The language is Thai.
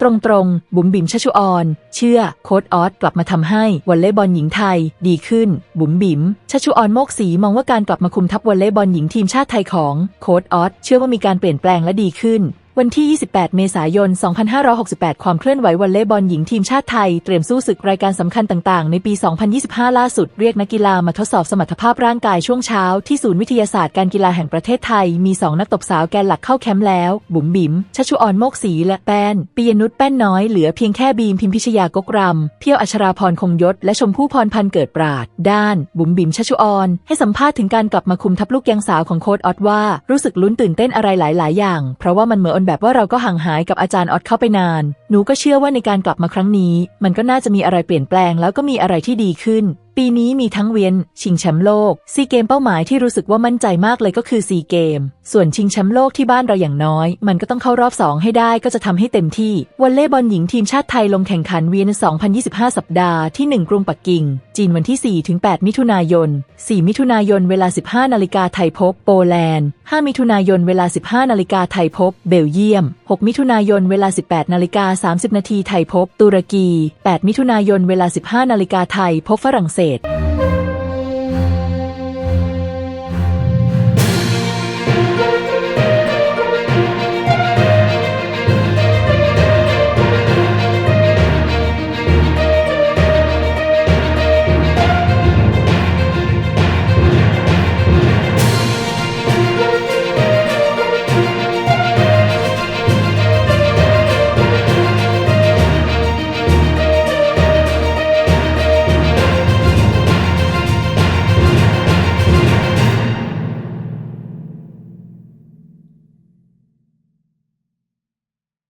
ตรงๆ บุ๋มบิ๋มชชุออน เชื่อโค้ดออสกลับมาทำให้วอลเลย์บอลหญิงไทย ดีขึ้น บุ๋มบิ๋มชชุออนโมกสีมองว่าการกลับมาคุมทัพวอลเลย์บอลหญิงทีมชาติไทยของโค้ดออสเชื่อว่ามีการเปลี่ยนแปลงและดีขึ้น วันที่ 28 เมษายน 2568 ความเคลื่อนไหววอลเลย์บอลหญิงทีมชาติไทย เตรียมสู้ศึกรายการสำคัญต่าง ๆ ในปี 2025 ล่าสุดเรียกนักกีฬามาทดสอบสมรรถภาพร่างกายช่วงเช้า ที่ศูนย์วิทยาศาสตร์การกีฬาแห่งประเทศไทย มี 2 นักตบสาวแกนหลักเข้าแคมป์แล้ว บุ๋มบิ๋มชัชชุออนโมกศรีและแป้นปิยนุชแป้นน้อย เหลือเพียงแค่บีมพิมพิชยากกรำเพียวอัชราพรคงยศ และชมพู่พรพันธ์เกิดปราด ด้าน บุ๋มบิ๋มชัชชุออน ให้สัมภาษณ์ถึงการกลับมาคุมทัพลูกยังสาวของโค้ดออสว่า รู้สึกลุ้นตื่นเต้นอะไรหลาย ๆ อย่าง เพราะว่ามันเหมือนแบบว่าเราก็ห่างหายกับอาจารย์ออดเข้าไปนาน หนูก็เชื่อว่าในการกลับมาครั้งนี้ มันก็น่าจะมีอะไรเปลี่ยนแปลงแล้วก็มีอะไรที่ดีขึ้นปีนี้มีทั้งเวียน ชิงแชมป์โลกซีเกมเป้าหมายที่รู้สึกว่ามั่นใจมากเลยก็คือซีเกม ส่วนชิงแชมป์โลกที่บ้านเราอย่างน้อย มันก็ต้องเข้ารอบ 2 ให้ได้ก็จะทำให้เต็มที่วอลเลย์บอลหญิงทีมชาติไทยลงแข่งขันเวียน 2025 สัปดาห์ที่ 1 กรุงปักกิ่ง จีนวันที่4-8มิถุนายน 4 มิถุนายนเวลา 15 นาฬิกาไทยพบโปแลนด์ 5 มิถุนายนเวลา 15 นาฬิกาไทยพบเบลเยียม 6 มิถุนายนเวลา 18 นาฬิกา 30 นาทีไทยพบ ตุรกี 8 มิถุนายนเวลา 15 นาฬิกาไทยพบฝรั่งเศส